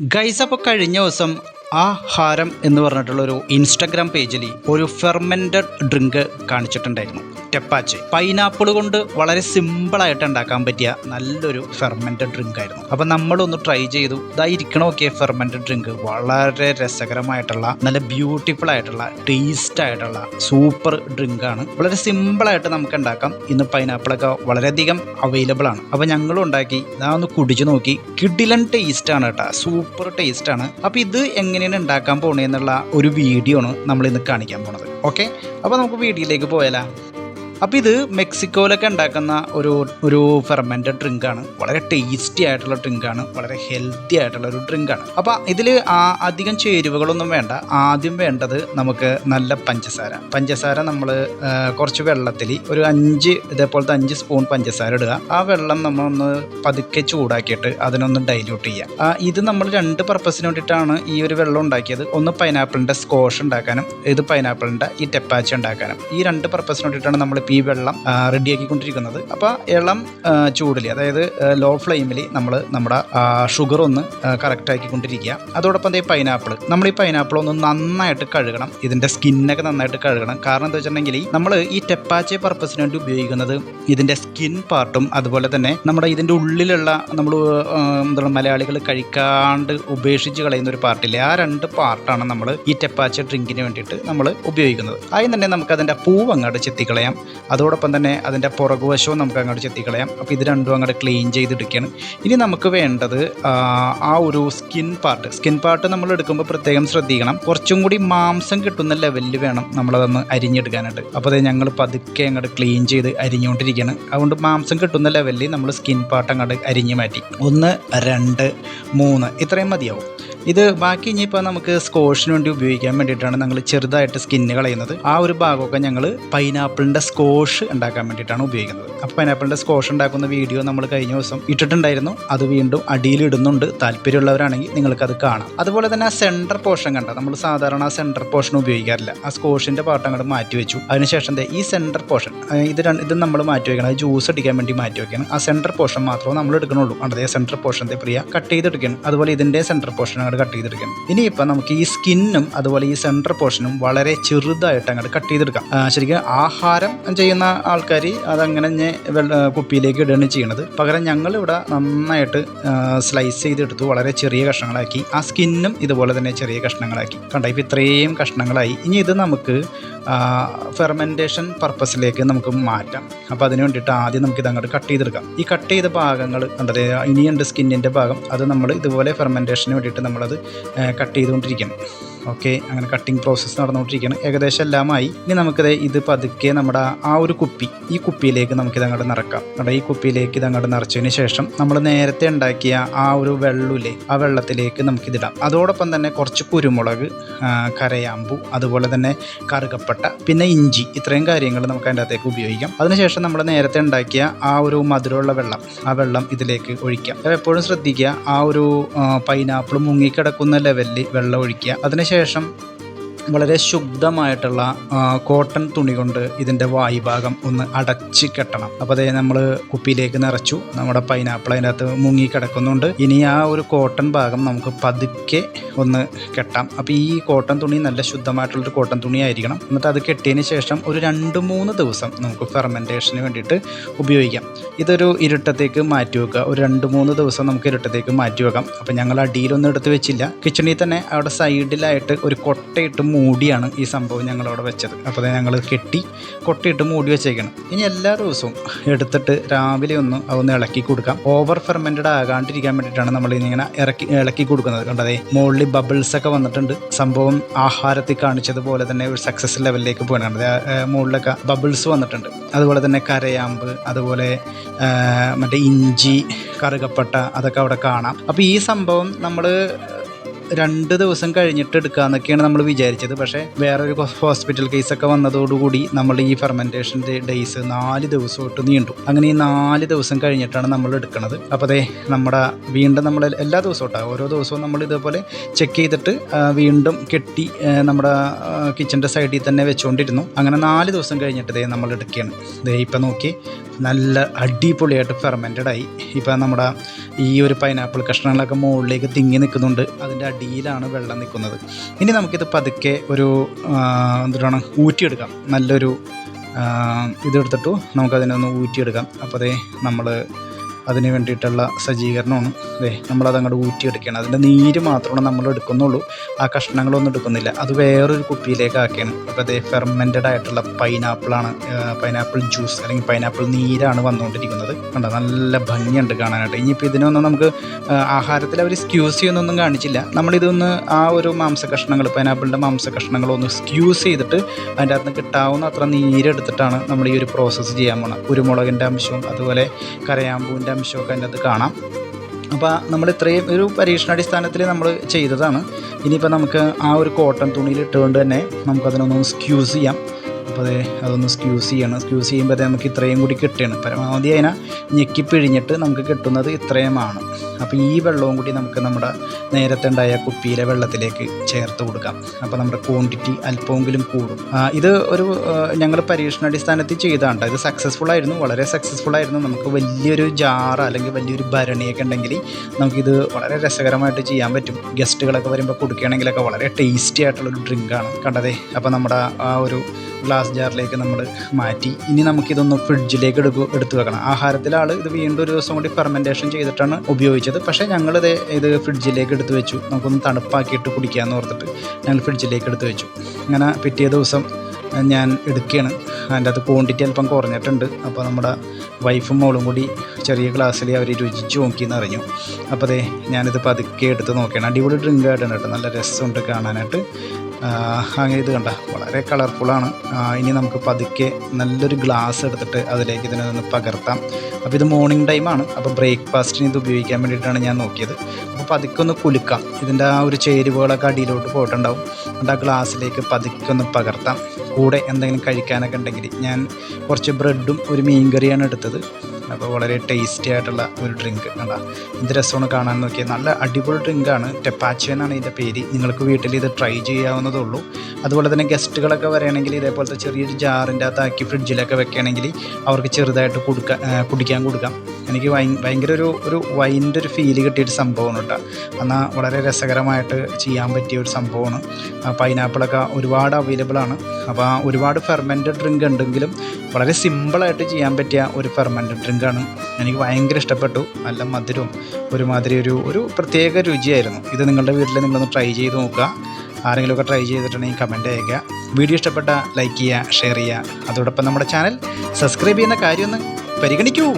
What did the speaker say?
Guys അപ്പോൾ കഴിഞ്ഞ ദിവസം ആ ഹാരം എന്ന് പറഞ്ഞിട്ടുള്ള ഒരു ഇൻസ്റ്റഗ്രാം പേജിൽ ഒരു ഫെർമെന്റഡ് ഡ്രിങ്ക് കാണിച്ചിട്ടുണ്ടായിരുന്നു. ടെപ്പാച്ച് പൈനാപ്പിൾ കൊണ്ട് വളരെ സിമ്പിളായിട്ട് ഉണ്ടാക്കാൻ പറ്റിയ നല്ലൊരു ഫെർമെന്റഡ് ഡ്രിങ്ക് ആയിരുന്നു. അപ്പോൾ നമ്മളൊന്ന് ട്രൈ ചെയ്തു. ഇതായിരിക്കണമൊക്കെ ഫെർമെന്റഡ് ഡ്രിങ്ക് വളരെ രസകരമായിട്ടുള്ള നല്ല ബ്യൂട്ടിഫുൾ ആയിട്ടുള്ള ടേസ്റ്റ് ആയിട്ടുള്ള സൂപ്പർ ഡ്രിങ്ക് ആണ്. വളരെ സിമ്പിളായിട്ട് നമുക്ക് ഉണ്ടാക്കാം. ഇന്ന് പൈനാപ്പിളൊക്കെ വളരെയധികം അവൈലബിൾ ആണ്. അപ്പോൾ ഞങ്ങളും ഉണ്ടാക്കി. ഞാൻ ഒന്ന് കുടിച്ചു നോക്കി. കിഡിലൻ ടേസ്റ്റ് ആണ് കേട്ടോ. സൂപ്പർ ടേസ്റ്റ് ആണ്. അപ്പോൾ ഇത് എങ്ങനെയാണ് ഉണ്ടാക്കാൻ പോണേന്നുള്ള ഒരു വീഡിയോ ആണ് നമ്മൾ ഇന്ന് കാണിക്കാൻ പോണത്. ഓക്കെ അപ്പോൾ നമുക്ക് വീഡിയോയിലേക്ക് പോയാലാ. അപ്പോൾ ഇത് മെക്സിക്കോയിലൊക്കെ ഉണ്ടാക്കുന്ന ഒരു ഒരു ഫെർമെന്റഡ് ഡ്രിങ്കാണ് വളരെ ടേസ്റ്റി ആയിട്ടുള്ള ഡ്രിങ്കാണ് വളരെ ഹെൽത്തി ആയിട്ടുള്ള ഒരു ഡ്രിങ്കാണ് അപ്പോൾ ഇതിൽ അധികം ചേരുവകളൊന്നും വേണ്ട. ആദ്യം വേണ്ടത് നമുക്ക് നല്ല പഞ്ചസാര. പഞ്ചസാര നമ്മൾ കുറച്ച് വെള്ളത്തിൽ ഒരു അഞ്ച് ഇതേപോലത്തെ അഞ്ച് സ്പൂൺ പഞ്ചസാര ഇടുക. ആ വെള്ളം നമ്മളൊന്ന് പതുക്കെ ചൂടാക്കിയിട്ട് അതിനൊന്ന് ഡൈല്യൂട്ട് ചെയ്യുക ഇത് നമ്മൾ രണ്ട് പർപ്പസിന് വേണ്ടിയിട്ടാണ് ഈ ഒരു വെള്ളം ഉണ്ടാക്കിയത്. ഒന്ന് പൈനാപ്പിളിന്റെ സ്കോഷ് ഉണ്ടാക്കാനും ഇത് പൈനാപ്പിളിന്റെ ഈ ടെപ്പാച്ച് ഉണ്ടാക്കാനും. ഈ രണ്ട് പർപ്പസിന് വേണ്ടിയിട്ടാണ് നമ്മളിപ്പോൾ ഈ വെള്ളം റെഡിയാക്കിക്കൊണ്ടിരിക്കുന്നത്. അപ്പോൾ ഇളം ചൂടിൽ അതായത് ലോ ഫ്ലെയിമിൽ നമ്മൾ നമ്മുടെ ഷുഗർ ഒന്ന് കറക്റ്റ് ആക്കിക്കൊണ്ടിരിക്കുക അതോടൊപ്പം ദേ പൈനാപ്പിൾ നമ്മൾ ഈ പൈനാപ്പിൾ ഒന്ന് നന്നായിട്ട് കഴുകണം. ഇതിന്റെ സ്കിന്നൊക്കെ നന്നായിട്ട് കഴുകണം. കാരണം എന്താ വെച്ചിട്ടുണ്ടെങ്കിൽ നമ്മൾ ഈ ടെപ്പാച്ച പർപ്പസിന് വേണ്ടി ഉപയോഗിക്കുന്നത് ഇതിന്റെ സ്കിൻ പാർട്ടും അതുപോലെ തന്നെ നമ്മുടെ ഇതിന്റെ ഉള്ളിലുള്ള നമ്മൾ എന്താണ് മലയാളികൾ കഴിക്കാണ്ട് ഉപേക്ഷിച്ച് കളയുന്ന ഒരു പാർട്ടില്ലേ ആ രണ്ട് പാർട്ടാണ് നമ്മൾ ഈ ടെപ്പാച്ച ഡ്രിങ്കിന് വേണ്ടിയിട്ട് നമ്മൾ ഉപയോഗിക്കുന്നത്. ആദ്യം തന്നെ നമുക്ക് അതിന്റെ പൂവ് അങ്ങോട്ട് ചെത്തിക്കളയാം. അതോടൊപ്പം തന്നെ അതിന്റെ പുറകുവശവും നമുക്ക് അങ്ങോട്ട് ചെത്തിക്കളയാം. അപ്പോൾ ഇത് രണ്ടും അങ്ങോട്ട് ക്ലീൻ ചെയ്തെടുക്കുകയാണ് ഇനി നമുക്ക് വേണ്ടത് ആ, ഒരു സ്കിൻ പാർട്ട് സ്കിൻ പാർട്ട് നമ്മൾ എടുക്കുമ്പോൾ പ്രത്യേകം ശ്രദ്ധിക്കണം. കുറച്ചും കൂടി മാംസം കിട്ടുന്ന ലെവലിൽ വേണം നമ്മളതൊന്ന് അരിഞ്ഞെടുക്കാനായിട്ട്. അപ്പോൾ അത് ഞങ്ങൾ പതുക്കെ അങ്ങോട്ട് ക്ലീൻ ചെയ്ത് അരിഞ്ഞുകൊണ്ടിരിക്കുകയാണ്. അതുകൊണ്ട് മാംസം കിട്ടുന്ന ലെവലിൽ നമ്മൾ സ്കിൻ പാർട്ട് അങ്ങോട്ട് അരിഞ്ഞ് മാറ്റി. ഒന്ന് രണ്ട് മൂന്ന് ഇത്രയും മതിയാവും. ഇത് ബാക്കി ഇനിയിപ്പോൾ നമുക്ക് സ്കോഷിന് വേണ്ടി ഉപയോഗിക്കാൻ വേണ്ടിയിട്ടാണ് ഞങ്ങൾ ചെറുതായിട്ട് സ്കിന്ന് കളയുന്നത്. ആ ഒരു ഭാഗമൊക്കെ ഞങ്ങൾ പൈനാപ്പിളിന്റെ സ്കോഷ് ഉണ്ടാക്കാൻ വേണ്ടിയിട്ടാണ് ഉപയോഗിക്കുന്നത്. അപ്പോൾ പൈനാപ്പിളിന്റെ സ്കോഷ് ഉണ്ടാക്കുന്ന വീഡിയോ നമ്മൾ കഴിഞ്ഞ ദിവസം ഇട്ടിട്ടുണ്ടായിരുന്നു. അത് വീണ്ടും അടിയിൽ ഇടുന്നുണ്ട്. താല്പര്യമുള്ളവരാണെങ്കിൽ അത് കാണാം. അതുപോലെ തന്നെ ആ സെന്റർ പോർഷൻ കണ്ട? നമ്മൾ സാധാരണ ആ സെന്റർ പോർഷൻ ഉപയോഗിക്കാറില്ല. ആ സ്കോഷിന്റെ പാർട്ട് അങ്ങോട്ട് മാറ്റി വെച്ചു. അതിനുശേഷം ഈ സെന്റർ പോർഷൻ ഇത് ഇത് നമ്മൾ മാറ്റി വയ്ക്കണം അത് ജ്യൂസ് അടിക്കാൻ വേണ്ടി മാറ്റി വയ്ക്കണം ആ സെന്റർ പോർഷൻ മാത്രമേ നമ്മൾ എടുക്കണുള്ളൂ. അതേ സെന്റർ പോർഷന്റെ പ്രിയ കട്ട് ചെയ്തെടുക്കണം അതുപോലെ ഇതിന്റെ സെന്റർ പോർഷൻ അങ്ങോട്ട് കട്ട് ചെയ്തെടുക്കണം ഇനിയിപ്പോൾ നമുക്ക് ഈ സ്കിന്നും അതുപോലെ ഈ സെന്റർ പോർഷനും വളരെ ചെറുതായിട്ട് അങ്ങോട്ട് കട്ട് ചെയ്തെടുക്കാം. ശരിക്കും ആഹാരം ചെയ്യുന്ന ആൾക്കാർ അതങ്ങനെ കുപ്പിയിലേക്ക് ഇടുകയാണ് ചെയ്യണത്. പകരം ഞങ്ങളിവിടെ നന്നായിട്ട് സ്ലൈസ് ചെയ്തെടുത്തു വളരെ ചെറിയ കഷ്ണങ്ങളാക്കി ആ സ്കിന്നും ഇതുപോലെ തന്നെ ചെറിയ കഷ്ണങ്ങളാക്കി. കണ്ട ഇപ്പോൾ ഇത്രയും കഷ്ണങ്ങളായി. ഇനി ഇത് നമുക്ക് ഫെർമെന്റേഷൻ പർപ്പസിലേക്ക് നമുക്ക് മാറ്റാം. അപ്പോൾ അതിന് വേണ്ടിയിട്ട് ആദ്യം നമുക്ക് ഇത് അങ്ങോട്ട് കട്ട് ചെയ്തെടുക്കാം. ഈ കട്ട് ചെയ്ത ഭാഗങ്ങൾ കണ്ടത് ഇനിയുണ്ട് സ്കിന്നിന്റെ ഭാഗം. അത് നമ്മൾ ഇതുപോലെ ഫെർമെന്റേഷന് വേണ്ടിയിട്ട് നമ്മളത് കട്ട് ചെയ്തുകൊണ്ടിരിക്കണം ഓക്കെ അങ്ങനെ കട്ടിങ് പ്രോസസ്സ് നടന്നുകൊണ്ടിരിക്കുകയാണ്. ഏകദേശം എല്ലാമായി. ഇനി നമുക്കിത് ഇത് പതുക്കെ നമ്മുടെ ആ ഒരു കുപ്പി ഈ കുപ്പിയിലേക്ക് നമുക്കിത് അങ്ങോട്ട് നിറക്കാം. നമ്മുടെ ഈ കുപ്പിയിലേക്ക് ഇത് അങ്ങോട്ട് നിറച്ചതിന് ശേഷം നമ്മൾ നേരത്തെ ഉണ്ടാക്കിയ ആ ഒരു വെള്ളൂലേ ആ വെള്ളത്തിലേക്ക് നമുക്കിതിടാം. അതോടൊപ്പം തന്നെ കുറച്ച് കുരുമുളക് കരയാമ്പു അതുപോലെ തന്നെ കറുകപ്പട്ട പിന്നെ ഇഞ്ചി. ഇത്രയും കാര്യങ്ങൾ നമുക്ക് അതിന്റെ അകത്തേക്ക് ഉപയോഗിക്കാം. അതിനുശേഷം നമ്മൾ നേരത്തെ ഉണ്ടാക്കിയ ആ ഒരു മധുരമുള്ള വെള്ളം ആ വെള്ളം ഇതിലേക്ക് ഒഴിക്കാം. എപ്പോഴും ശ്രദ്ധിക്കുക ആ ഒരു പൈനാപ്പിൾ മുങ്ങിക്കിടക്കുന്ന ലെവലിൽ വെള്ളം ഒഴിക്കുക. അതിനുശേഷം ശേഷം വളരെ ശുദ്ധമായിട്ടുള്ള കോട്ടൺ തുണി കൊണ്ട് ഇതിന്റെ വായുഭാഗം ഒന്ന് അടച്ച് കെട്ടണം. അപ്പോൾ അതേ നമ്മൾ കുപ്പിയിലേക്ക് നിറച്ചു. നമ്മുടെ പൈനാപ്പിൾ അതിന്റെ അകത്ത് മുങ്ങി കിടക്കുന്നുണ്ട്. ഇനി ആ ഒരു കോട്ടൺ ഭാഗം നമുക്ക് പതുക്കെ ഒന്ന് കെട്ടാം. അപ്പോൾ ഈ കോട്ടൺ തുണി നല്ല ശുദ്ധമായിട്ടുള്ളൊരു കോട്ടൺ തുണി ആയിരിക്കണം. എന്നിട്ട് അത് കെട്ടിയതിന് ശേഷം ഒരു രണ്ട് മൂന്ന് ദിവസം നമുക്ക് ഫെർമെന്റേഷന് വേണ്ടിയിട്ട് ഉപയോഗിക്കാം. ഇതൊരു ഇരുട്ടത്തേക്ക് മാറ്റി വെക്കുക. ഒരു രണ്ട് മൂന്ന് ദിവസം നമുക്ക് ഇരുട്ടത്തേക്ക് മാറ്റി വെക്കാം. അപ്പോൾ ഞങ്ങൾ അടിയിലൊന്നും എടുത്ത് വെച്ചില്ല. കിച്ചണിൽ തന്നെ അവിടെ സൈഡിലായിട്ട് ഒരു കൊട്ടയിട്ട് മൂടിയാണ് ഈ സംഭവം ഞങ്ങളവിടെ വെച്ചത്. അപ്പോൾ അത് ഞങ്ങൾ കെട്ടി കൊട്ടിയിട്ട് മൂടി വെച്ചേക്കണം. ഇനി എല്ലാ ദിവസവും എടുത്തിട്ട് രാവിലെ ഒന്ന് അതൊന്ന് ഇളക്കി കൊടുക്കാം. ഓവർ ഫെർമെന്റഡ് ആകാണ്ടിരിക്കാൻ വേണ്ടിയിട്ടാണ് നമ്മൾ ഇങ്ങനെ ഇറക്കി ഇളക്കി കൊടുക്കുന്നത്. കണ്ടതേ മുകളിൽ ബബിൾസ് ഒക്കെ വന്നിട്ടുണ്ട്. സംഭവം ആഹാരത്തിൽ കാണിച്ചതുപോലെ തന്നെ ഒരു സക്സസ് ലെവലിലേക്ക് പോകണം മുകളിലൊക്കെ ബബിൾസ് വന്നിട്ടുണ്ട്. അതുപോലെ തന്നെ കരയാമ്പ് അതുപോലെ മറ്റേ ഇഞ്ചി കറുകപ്പട്ട അതൊക്കെ അവിടെ കാണാം. അപ്പോൾ ഈ സംഭവം നമ്മൾ രണ്ട് ദിവസം കഴിഞ്ഞിട്ട് എടുക്കാമെന്നൊക്കെയാണ് നമ്മൾ വിചാരിച്ചത്. പക്ഷേ വേറൊരു ഹോസ്പിറ്റൽ കേസൊക്കെ വന്നതോടുകൂടി നമ്മൾ ഈ ഫെർമെന്റേഷന്റെ ഡേയ്സ് നാല് ദിവസം തൊട്ട് നീണ്ടു. അങ്ങനെ ഈ നാല് ദിവസം കഴിഞ്ഞിട്ടാണ് നമ്മൾ എടുക്കുന്നത് അപ്പോൾ അതെ നമ്മുടെ വീണ്ടും നമ്മൾ എല്ലാ ദിവസവും കേട്ടോ ഓരോ ദിവസവും നമ്മൾ ഇതേപോലെ ചെക്ക് ചെയ്തിട്ട് വീണ്ടും കെട്ടി നമ്മുടെ കിച്ചന്റെ സൈഡിൽ തന്നെ വെച്ചുകൊണ്ടിരുന്നു അങ്ങനെ നാല് ദിവസം കഴിഞ്ഞിട്ട് ദേ നമ്മൾ എടുക്കുകയാണ്. ദേ ഇപ്പം നോക്കി നല്ല അടിപൊളിയായിട്ട് ഫെർമെന്റഡ് ആയി. ഇപ്പം നമ്മുടെ ഈ ഒരു പൈനാപ്പിൾ കഷ്ണങ്ങളൊക്കെ മുകളിലേക്ക് തിങ്ങി നിൽക്കുന്നുണ്ട്. അതിന്റെ അടിയിലാണ് വെള്ളം നിൽക്കുന്നത്. ഇനി നമുക്കിത് പതുക്കെ ഒരു എന്താണ് ഊറ്റിയെടുക്കാം. നല്ലൊരു ഇതെടുത്തിട്ടു നമുക്കതിനൊന്ന് ഊറ്റിയെടുക്കാം. അപ്പോൾ അതേ നമ്മൾ അതിന് വേണ്ടിയിട്ടുള്ള സജ്ജീകരണമാണ്. അതെ നമ്മളത് അങ്ങോട്ട് ഊറ്റിയെടുക്കുകയാണ്. അതിന്റെ നീര് മാത്രമാണ് നമ്മൾ എടുക്കുന്നുള്ളൂ. ആ കഷ്ണങ്ങളൊന്നും എടുക്കുന്നില്ല. അത് വേറൊരു കുപ്പിയിലേക്ക് ആക്കുകയാണ് അപ്പോൾ അതേ ഫെർമെന്റഡ് ആയിട്ടുള്ള പൈനാപ്പിളാണ് പൈനാപ്പിൾ ജ്യൂസ് അല്ലെങ്കിൽ പൈനാപ്പിൾ നീരാണ് വന്നുകൊണ്ടിരിക്കുന്നത്. കണ്ടോ? നല്ല ഭംഗിയുണ്ട് കാണാനായിട്ട്. ഇനിയിപ്പോൾ ഇതിനൊന്നും നമുക്ക് ആഹാരത്തിൽ അവർ സ്ക്യൂസ് ചെയ്യുന്നൊന്നും കാണിച്ചില്ല. നമ്മളിതൊന്ന് ആ ഒരു മാംസ കഷ്ണങ്ങൾ പൈനാപ്പിളിന്റെ മാംസ കഷ്ണങ്ങളൊന്ന് സ്ക്യൂസ് ചെയ്തിട്ട് അതിന്റെ അകത്ത് കിട്ടാവുന്ന അത്ര നീരെടുത്തിട്ടാണ് നമ്മൾ ഈ ഒരു പ്രോസസ്സ് ചെയ്യാൻ പോണത്. കുരുമുളകിന്റെ അംശവും അതുപോലെ കരയാമ്പൂവിന്റെ അംശമൊക്കെ അതിന്റെ അകത്ത് കാണാം. അപ്പോൾ നമ്മൾ ഇത്രയും ഒരു പരീക്ഷണാടിസ്ഥാനത്തിൽ നമ്മൾ ചെയ്തതാണ്. ഇനിയിപ്പോൾ നമുക്ക് ആ ഒരു കോട്ടൺ തുണിയിൽ ഇട്ടുകൊണ്ട് തന്നെ നമുക്കതിനൊന്ന് സ്ക്യൂസ് ചെയ്യാം. അപ്പോൾ അതെ അതൊന്ന് സ്ക്യൂസ് ചെയ്യണം. സ്ക്യൂസ് ചെയ്യുമ്പോൾ നമുക്ക് ഇത്രയും കൂടി കിട്ടുകയാണ് പരമാവധി അതിനെ ഞെക്കി പിഴിഞ്ഞിട്ട് നമുക്ക് കിട്ടുന്നത് ഇത്രയുമാണ്. അപ്പോൾ ഈ വെള്ളവും കൂടി നമുക്ക് നമ്മുടെ നേരത്തെ ഉണ്ടായ കുപ്പിയിലെ വെള്ളത്തിലേക്ക് ചേർത്ത് കൊടുക്കാം. അപ്പോൾ നമ്മുടെ ക്വാണ്ടിറ്റി അല്പമെങ്കിലും കൂടും. ഇത് ഒരു ഞങ്ങൾ പരീക്ഷണാടിസ്ഥാനത്തിൽ ചെയ്തതാണ് ട്ടോ. ഇത് സക്സസ്ഫുൾ ആയിരുന്നു വളരെ സക്സസ്ഫുൾ ആയിരുന്നു. നമുക്ക് വലിയൊരു ജാർ അല്ലെങ്കിൽ വലിയൊരു ഭരണിയൊക്കെ ഉണ്ടെങ്കിൽ നമുക്കിത് വളരെ രസകരമായിട്ട് ചെയ്യാൻ പറ്റും. ഗസ്റ്റുകളൊക്കെ വരുമ്പോൾ കൊടുക്കുകയാണെങ്കിലൊക്കെ വളരെ ടേസ്റ്റി ആയിട്ടുള്ളൊരു ഡ്രിങ്കാണ് കണ്ടതേ? അപ്പോൾ നമ്മുടെ ആ ഒരു ഗ്ലാസ് ജാറിലേക്ക് നമ്മൾ മാറ്റി. ഇനി നമുക്കിതൊന്ന് ഫ്രിഡ്ജിലേക്ക് എടുക്കുക എടുത്തു വെക്കണം. ആഹാരത്തിലാൾ ഇത് വീണ്ടും ഒരു ദിവസം കൂടി ഫെർമെന്റേഷൻ ചെയ്തിട്ടാണ് ഉപയോഗിച്ചത്. പക്ഷേ ഞങ്ങളിത് ഇത് ഫ്രിഡ്ജിലേക്ക് എടുത്ത് വെച്ചു. നമുക്കൊന്ന് തണുപ്പാക്കിയിട്ട് കുടിക്കാമെന്ന് ഓർത്തിട്ട് ഞങ്ങൾ ഫ്രിഡ്ജിലേക്ക് എടുത്ത് വെച്ചു. അങ്ങനെ പിറ്റേ ദിവസം ഞാൻ എടുക്കുകയാണ്. അതിന്റെ അത് ക്വാണ്ടിറ്റി അല്പം കുറഞ്ഞിട്ടുണ്ട്. അപ്പോൾ നമ്മുടെ വൈഫും മോളും കൂടി ചെറിയ ഗ്ലാസ്സിൽ അവർ രുചിച്ച് നോക്കിയെന്ന് അറിഞ്ഞു. അപ്പോൾ അതെ ഞാനിത് പതുക്കെ എടുത്ത് നോക്കിയാണ്. അടിപൊളി ഡ്രിങ്ക് ആയിട്ടാണ് കേട്ടോ. നല്ല രസമുണ്ട് കാണാനായിട്ട്. അങ്ങനെ ഇത് കണ്ട വളരെ കളർഫുള്ളാണ് ഇനി നമുക്ക് പതുക്കെ നല്ലൊരു ഗ്ലാസ് എടുത്തിട്ട് അതിലേക്ക് ഇതിനെ ഒന്ന് പകർത്താം. അപ്പോൾ ഇത് മോർണിംഗ് ടൈമാണ് അപ്പോൾ ബ്രേക്ക്ഫാസ്റ്റിന് ഇത് ഉപയോഗിക്കാൻ വേണ്ടിയിട്ടാണ് ഞാൻ നോക്കിയത്. അപ്പോൾ പതുക്കെ ഒന്ന് കുലുക്കാം. ഇതിന്റെ ആ ഒരു ചേരുവകളൊക്കെ അടിയിലോട്ട് പോയിട്ടുണ്ടാവും. എന്നിട്ട് ആ ഗ്ലാസ്സിലേക്ക് പതുക്കെ ഒന്ന് പകർത്താം. കൂടെ എന്തെങ്കിലും കഴിക്കാനൊക്കെ ഉണ്ടെങ്കിൽ ഞാൻ കുറച്ച് ബ്രെഡും ഒരു മീൻ കറിയാണ് എടുത്തത്. അപ്പോൾ വളരെ ടേസ്റ്റി ആയിട്ടുള്ള ഒരു ഡ്രിങ്ക് കണ്ടാ എന്ത് രസമാണ് കാണാൻ നോക്കിയാൽ നല്ല അടിപൊളി ഡ്രിങ്കാണ് ടെപ്പാച്ചി എന്നാണ് ഇതിന്റെ പേര്. നിങ്ങൾക്ക് വീട്ടിൽ ഇത് ട്രൈ ചെയ്യാവുന്നതേ ഉള്ളൂ. അതുപോലെ തന്നെ ഗസ്റ്റുകളൊക്കെ വരികയാണെങ്കിൽ ഇതേപോലത്തെ ചെറിയൊരു ജാറിന്റെ അകത്താക്കി ഫ്രിഡ്ജിലൊക്കെ വെക്കുകയാണെങ്കിൽ അവർക്ക് ചെറുതായിട്ട് കൊടുക്കാൻ കുടിക്കാൻ കൊടുക്കാം. എനിക്ക് ഭയ- ഭയങ്കര ഒരു ഒരു വൈന്റെ ഒരു ഫീൽ കിട്ടിയൊരു സംഭവമാണ് കേട്ടോ. എന്നാൽ വളരെ രസകരമായിട്ട് ചെയ്യാൻ പറ്റിയ ഒരു സംഭവമാണ്. പൈനാപ്പിളൊക്കെ ഒരുപാട് അവൈലബിൾ ആണ്. അപ്പോൾ ഒരുപാട് ഫെർമെന്റഡ് ഡ്രിങ്ക് ഉണ്ടെങ്കിലും വളരെ സിമ്പിളായിട്ട് ചെയ്യാൻ പറ്റിയ ഒരു ഫെർമെന്റഡ് ഡ്രിങ്കാണ് എനിക്ക് ഭയങ്കര ഇഷ്ടപ്പെട്ടു. നല്ല മധുരവും ഒരുമാതിരി ഒരു ഒരു പ്രത്യേക രുചിയായിരുന്നു. ഇത് നിങ്ങളുടെ വീട്ടിൽ നിങ്ങളൊന്ന് ട്രൈ ചെയ്ത് നോക്കുക. ആരെങ്കിലുമൊക്കെ ട്രൈ ചെയ്തിട്ടുണ്ടെങ്കിൽ കമന്റ് അയയ്ക്കുക. വീഡിയോ ഇഷ്ടപ്പെട്ട ലൈക്ക് ചെയ്യുക ഷെയർ ചെയ്യുക. അതോടൊപ്പം നമ്മുടെ ചാനൽ സബ്സ്ക്രൈബ് ചെയ്യുന്ന കാര്യമൊന്ന് പരിഗണിക്കൂ.